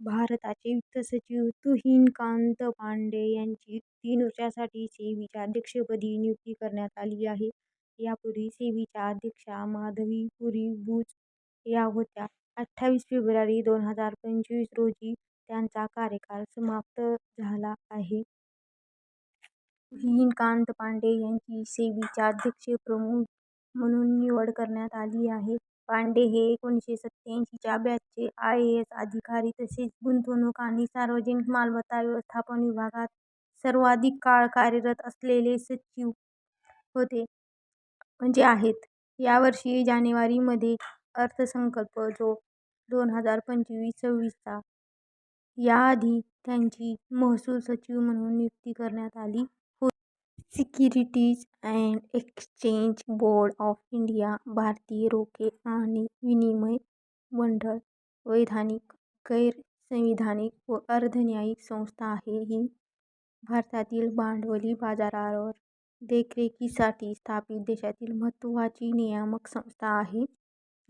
भारताचे वित्त सचिव तुहिनकांत पांडे यांची तीन वर्षांसाठी सेबीच्या अध्यक्षपदी नियुक्ती करण्यात आली आहे. यापूर्वी सेबीच्या अध्यक्षा माधवी पुरी बुच या होत्या. अठ्ठावीस फेब्रुवारी दोन हजार पंचवीस रोजी त्यांचा कार्यकाळ समाप्त झाला आहे. तुहिनकांत पांडे यांची सेबीच्या अध्यक्ष म्हणून निवड करण्यात आली आहे. पांडे हे एकोणीसशे सत्त्याऐंशी च्या बॅचचे आयएएस अधिकारी तसेच गुंतवणूक आणि सार्वजनिक मालमत्ता व्यवस्थापन विभागात सर्वाधिक काळ कार्यरत असलेले सचिव होते म्हणजे आहेत. यावर्षी जानेवारी मध्ये अर्थसंकल्प जो दोन हजार पंचवीस सव्वीस चा याआधी त्यांची महसूल सचिव म्हणून नियुक्ती करण्यात आली securities and exchange board of India भारतीय रोखे आणि विनिमय मंडळ वैधानिक, गैर-संविधानिक व अर्ध-न्यायिक संस्था आहे. ही भारतातील भांडवली बाजारावर देखरेखीसाठी स्थापित देशातील महत्त्वाची नियामक संस्था आहे.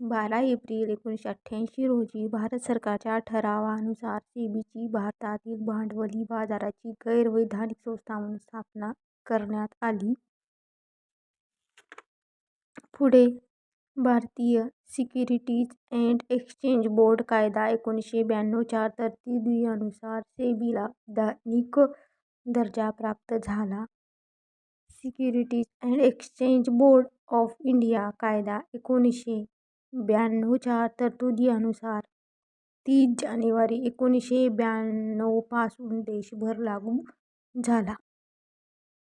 बारा एप्रिल एकोणीसशे अठ्ठ्याऐंशी रोजी भारत सरकारच्या ठरावानुसार सेबीची भारतातील भांडवली बाजाराची गैरवैधानिक संस्था म्हणून स्थापना करण्यात आली. पुढे भारतीय सिक्युरिटीज अँड एक्सचेंज बोर्ड कायदा एकोणीसशे ब्याण्णव तरतुदीनुसार सेबीला दैनिक दर्जा प्राप्त झाला. Securities and exchange board of India कायदा एकोणीसशे ब्याण्णवच्या तरतुदीनुसार तीस जानेवारी एकोणीसशे ब्याण्णवपासून देशभर लागू झाला.